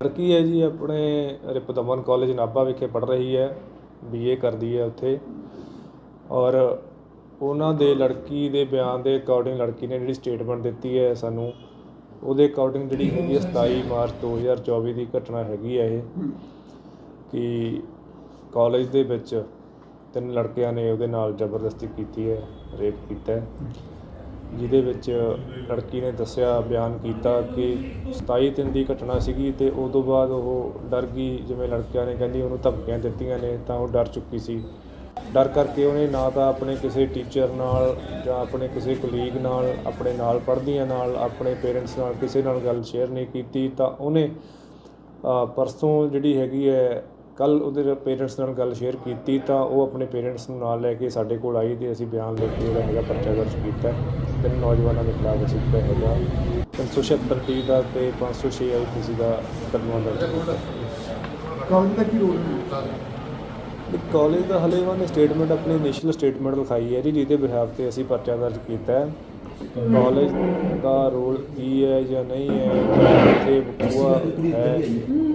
ਲੜਕੀ ਹੈ ਜੀ, ਆਪਣੇ ਰਿਪਦਮਨ ਕਾਲਜ ਨਾਭਾ ਵਿਖੇ ਪੜ੍ਹ ਰਹੀ ਹੈ ਬੀਏ ਕਰਦੀ ਹੈ ਉੱਥੇ। ਔਰ ਉਹਨਾਂ ਦੇ ਲੜਕੀ ਦੇ ਬਿਆਨ ਦੇ ਅਕੋਰਡਿੰਗ ਲੜਕੀ ਨੇ ਜਿਹੜੀ ਸਟੇਟਮੈਂਟ ਦਿੱਤੀ ਹੈ ਸਾਨੂੰ, ਉਹਦੇ ਅਕੋਰਡਿੰਗ ਜਿਹੜੀ ਹੈਗੀ ਹੈ 27 ਮਾਰਚ 2024 ਦੀ ਘਟਨਾ ਹੈਗੀ ਹੈ ਇਹ, ਕਿ ਕਾਲਜ ਦੇ ਵਿੱਚ ਤਿੰਨ ਲੜਕਿਆਂ ਨੇ ਉਹਦੇ ਨਾਲ ਜ਼ਬਰਦਸਤੀ ਕੀਤੀ ਹੈ ਰੇਪ ਕੀਤਾ ਹੈ। ਜਿਹਦੇ ਵਿੱਚ ਲੜਕੀ ਨੇ ਦੱਸਿਆ, ਬਿਆਨ ਕੀਤਾ ਕਿ 27 ਦਿਨ ਦੀ ਘਟਨਾ ਸੀਗੀ ਤੇ ਉਸ ਤੋਂ ਬਾਅਦ ਉਹ ਡਰ ਗਈ, ਜਿਵੇਂ ਲੜਕਿਆਂ ਨੇ ਕਹਿੰਦੀ ਉਹਨੂੰ ਧਮਕੀਆਂ ਦਿੱਤੀਆਂ ਨੇ, ਤਾਂ ਉਹ ਡਰ ਚੁੱਕੀ ਸੀ। ਡਰ ਕਰਕੇ ਉਹਨੇ ਨਾ ਤਾਂ ਆਪਣੇ ਕਿਸੇ ਟੀਚਰ ਨਾਲ ਜਾਂ ਆਪਣੇ ਕਿਸੇ ਕੁਲੀਗ ਨਾਲ, ਆਪਣੇ ਨਾਲ ਪੜ੍ਹਦੀਆਂ ਨਾਲ, ਆਪਣੇ ਪੇਰੈਂਟਸ ਨਾਲ ਕਿਸੇ ਨਾਲ ਗੱਲ ਸ਼ੇਅਰ ਨਹੀਂ ਕੀਤੀ, ਤਾਂ ਉਹਨੇ ਪਰਸੋਂ ਜਿਹੜੀ ਹੈਗੀ ਹੈ ਕੱਲ ਉਹਦੇ ਪੇਰੈਂਟਸ ਨਾਲ ਗੱਲ ਸ਼ੇਅਰ ਕੀਤੀ ਤਾਂ ਉਹ ਆਪਣੇ ਪੇਰੈਂਟਸ ਨੂੰ ਨਾਲ ਲੈ ਕੇ ਸਾਡੇ ਕੋਲ ਆਈ ਤੇ ਅਸੀਂ ਬਿਆਨ ਲਿਖ ਕੇ ਉਹਦਾ ਹੈਗਾ ਪਰਚਾ ਦਰਜ ਕੀਤਾ। ਤਿੰਨ ਨੌਜਵਾਨਾਂ ਦੇ ਖਿਲਾਫ ਅਸੀਂ ਜਿਹੜਾ ਹੈਗਾ। 376 ਟੀ ਦਾ ਤੇ 506 ਆਈਪੀਸੀ ਦਾ ਮੁਕੱਦਮਾ ਦਰਜ ਕੀਤਾ। ਕਾਲਜ ਦਾ ਕੀ ਰੋਲ ਹੈ? ਤੇ ਕਾਲਜ ਦਾ ਹਲੇ ਉਹਨਾਂ ਨੇ ਸਟੇਟਮੈਂਟ ਆਪਣੀ ਇਨੀਸ਼ੀਅਲ ਸਟੇਟਮੈਂਟ ਲਿਖਾਈ ਹੈ ਜੀ ਜਿਹਦੇ ਬਿਹਾਫ ਤੇ ਅਸੀਂ ਪਰਚਾ ਦਰਜ ਕੀਤਾ ਹੈ। ਕਾਲਜ ਦਾ ਰੋਲ ਕੀ ਹੈ ਜਾਂ ਨਹੀਂ ਹੈ ਹੈ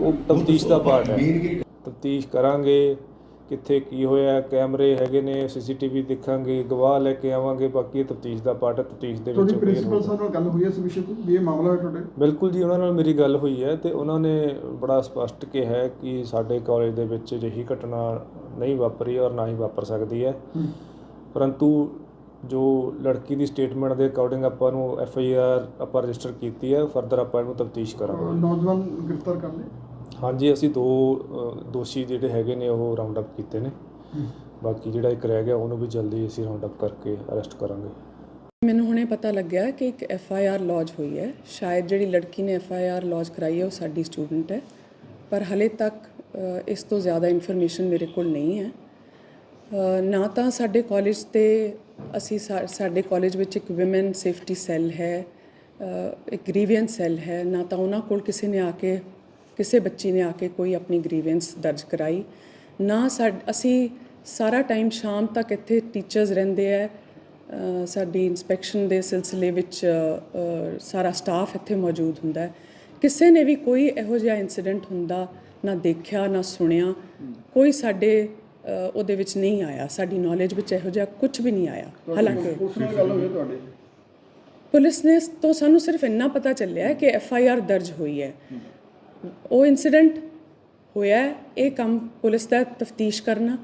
ਉਹ ਤਫਤੀਸ਼ ਦਾ ਪਾਰਟ ਹੈ। ਤਫਤੀਸ਼ ਕਰਾਂਗੇ ਕਿੱਥੇ ਕੀ ਹੋਇਆ ਕੈਮਰੇ ਹੈਗੇ ਨੇ ਸੀਸੀਟੀਵੀ ਦੇਖਾਂਗੇ ਗਵਾਹ ਲੈ ਕੇ ਆਵਾਂਗੇ ਬਾਕੀ ਤਫਤੀਸ਼ ਦਾ ਪਾਰਟ ਤਫਤੀਸ਼ ਦੇ ਵਿੱਚ ਤੁਹਾਡੀ ਪ੍ਰਿੰਸੀਪਲ। ਸਾਹਿਬ ਨਾਲ ਗੱਲ ਹੋਈ ਹੈ ਇਸ ਵਿਸ਼ੇ ਤੇ ਵੀ ਇਹ ਮਾਮਲਾ ਹੈ ਤੁਹਾਡੇ? ਬਿਲਕੁਲ ਜੀ ਉਹਨਾਂ ਨਾਲ ਮੇਰੀ ਗੱਲ ਹੋਈ ਹੈ ਤੇ ਉਹਨਾਂ ਨੇ ਬੜਾ ਸਪਸ਼ਟ ਕਿਹਾ ਹੈ ਕਿ ਸਾਡੇ ਕਾਲਜ ਦੇ ਵਿੱਚ ਅਜਿਹੀ ਘਟਨਾ ਨਹੀਂ ਵਾਪਰੀ ਔਰ ਨਾ ਹੀ ਵਾਪਰ ਸਕਦੀ ਹੈ। ਪਰੰਤੂ ਜੋ ਲੜਕੀ ਦੀ ਸਟੇਟਮੈਂਟ ਦੇ ਅਕੋਰਡਿੰਗ ਆਪਾਂ ਨੂੰ ਐਫ ਆਈ ਆਰ ਆਪਾਂ ਰਜਿਸਟਰ ਕੀਤੀ ਹੈ ਫਰਦਰ ਆਪਾਂ ਇਹਨੂੰ ਤਫਤੀਸ਼ ਕਰਾਂਗੇ। ਨੌਜਵਾਨ ਗ੍ਰਿਫਤਾਰ ਕਰ ਲਏ। ਹਾਂਜੀ ਅਸੀਂ ਦੋ ਅ, ਦੋਸ਼ੀ ਜਿਹੜੇ ਹੈਗੇ ਨੇ ਉਹ ਰਾਉਂਡ ਅਪ ਕੀਤੇ ਨੇ। ਬਾਕੀ ਜਿਹੜਾ ਇੱਕ ਰਹਿ ਗਿਆ ਉਹਨੂੰ ਵੀ ਜਲਦੀ ਅਸੀਂ ਰਾਉਂਡ ਅਪ ਕਰਕੇ ਅਰੈਸਟ ਕਰਾਂਗੇ। ਮੈਨੂੰ ਹੁਣੇ ਪਤਾ ਲੱਗਿਆ ਕਿ ਇੱਕ ਐਫ ਆਈ ਆਰ ਲੌਜ ਹੋਈ ਹੈ। ਸ਼ਾਇਦ ਜਿਹੜੀ ਲੜਕੀ ਨੇ ਐਫ ਆਈ ਆਰ ਲੌਜ ਕਰਾਈ ਹੈ ਉਹ ਸਾਡੀ ਸਟੂਡੈਂਟ ਹੈ। ਪਰ ਹਲੇ ਤੱਕ ਅ, ਇਸ ਤੋਂ ਜ਼ਿਆਦਾ ਇਨਫੋਰਮੇਸ਼ਨ ਮੇਰੇ ਕੋਲ ਨਹੀਂ ਹੈ। ਅ, ਨਾ ਤਾਂ ਸਾਡੇ ਕਾਲਜ ਤੇ ਅਸੀਂ ਸਾ- ਸਾਡੇ ਕਾਲਜ ਵਿੱਚ ਇੱਕ ਔਮਨ ਸੇਫਟੀ ਸੈੱਲ ਹੈ ਅ, ਇੱਕ ਗ੍ਰੀਵੈਂਸ ਸੈੱਲ ਹੈ। ਨਾ ਤਾਂ ਉਹਨਾਂ ਕੋਲ ਕਿਸੇ ਨੇ ਆ ਕੇ ਕਿਸੇ ਬੱਚੀ ਨੇ ਆ ਕੇ ਕੋਈ ਆਪਣੀ ਗ੍ਰੀਵੈਂਸ ਦਰਜ ਕਰਾਈ ਨਾ ਅਸੀਂ ਸਾਰਾ ਟਾਈਮ ਸ਼ਾਮ ਤੱਕ ਇੱਥੇ ਟੀਚਰਸ ਰਹਿੰਦੇ ਅ, ਸਾਡੀ ਇਨਸਪੈਕਸ਼ਨ ਦੇ ਸਿਲਸਿਲੇ ਵਿੱਚ ਸਾਰਾ ਸਟਾਫ ਇੱਥੇ ਮੌਜੂਦ ਹੁੰਦਾ ਹੈ ਕਿਸੇ ਨੇ ਵੀ ਕੋਈ ਇਹੋ ਜਿਹਾ ਇਨਸੀਡੈਂਟ ਹੁੰਦਾ ਨਾ ਦੇਖਿਆ ਨਾ ਸੁਣਿਆ ਕੋਈ ਸਾਡੇ ਉਹਦੇ ਵਿੱਚ ਨਹੀਂ ਆਇਆ ਸਾਡੀ ਨੌਲੇਜ ਵਿੱਚ ਇਹੋ ਜਿਹਾ ਕੁਝ ਵੀ ਨਹੀਂ ਆਇਆ ਹਾਲਾਂਕਿ। ਪੁਲਿਸ ਨੇ ਤੋਂ ਸਾਨੂੰ ਸਿਰਫ ਇੰਨਾ ਪਤਾ ਚੱਲਿਆ ਕਿ ਐਫ ਆਈ ਆਰ ਦਰਜ ਹੋਈ ਹੈ ਉਹ ਇਨਸੀਡੈਂਟ ਹੋਇਆ ਇਹ ਕੰਮ ਪੁਲਿਸ ਦਾ ਤਫਤੀਸ਼ ਕਰਨਾ।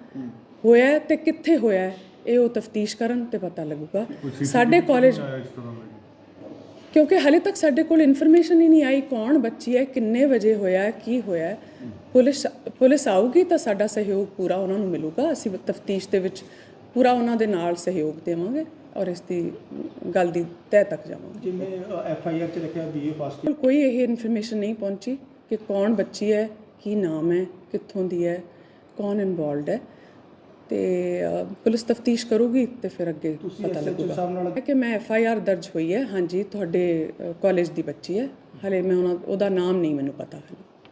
ਹੋਇਆ ਤੇ ਕਿੱਥੇ ਹੋਇਆ ਇਹ ਉਹ ਤਫਤੀਸ਼ ਕਰਨ ਤੇ ਪਤਾ ਲੱਗੂਗਾ। ਸਾਡੇ ਕਾਲਜ ਕਿਉਂਕਿ ਹਲੇ ਤੱਕ ਸਾਡੇ ਕੋਲ ਇਨਫੋਰਮੇਸ਼ਨ ਹੀ ਨਹੀਂ ਆਈ ਕੌਣ ਬੱਚੀ ਹੈ ਕਿੰਨੇ ਵਜੇ ਹੋਇਆ ਹੈ, ਕੀ ਹੋਇਆ ਹੈ। ਪੁਲਿਸ ਪੁਲਿਸ ਆਊਗੀ ਤਾਂ ਸਾਡਾ ਸਹਿਯੋਗ ਪੂਰਾ ਉਹਨਾਂ ਨੂੰ ਮਿਲੂਗਾ। ਅਸੀਂ ਤਫਤੀਸ਼ ਦੇ ਵਿੱਚ ਪੂਰਾ ਉਹਨਾਂ ਦੇ ਨਾਲ ਸਹਿਯੋਗ ਦੇਵਾਂਗੇ ਔਰ ਇਸ ਦੀ ਗੱਲ ਦੀ ਤਹਿ ਤੱਕ ਜਾਵਾਂਗੇ। ਜਿਵੇਂ ਐਫ ਆਈ ਆਰ 'ਚ ਲਿਖਿਆ ਬੀਏ ਫਸਟ ਕੋਈ ਇਹ ਇਨਫੋਰਮੇਸ਼ਨ ਨਹੀਂ ਪਹੁੰਚੀ। ਕਿ ਕੌਣ ਬੱਚੀ ਹੈ ਕੀ ਨਾਮ ਹੈ ਕਿੱਥੋਂ ਦੀ ਹੈ ਕੌਣ ਇਨਵੋਲਡ ਹੈ। ਤੇ ਪੁਲਿਸ ਤਫਤੀਸ਼ ਕਰੂਗੀ ਤੇ ਫਿਰ ਅੱਗੇ ਪਤਾ ਲੱਗੂਗਾ। ਕਿ ਮੈਂ ਐਫ ਆਈ ਆਰ ਦਰਜ ਹੋਈ ਹੈ ਹਾਂਜੀ ਤੁਹਾਡੇ ਕਾਲਜ ਦੀ ਬੱਚੀ ਹੈ। ਹਲੇ ਮੈਂ ਉਹਦਾ ਨਾਮ ਨਹੀਂ ਮੈਨੂੰ ਪਤਾ। ਹੈ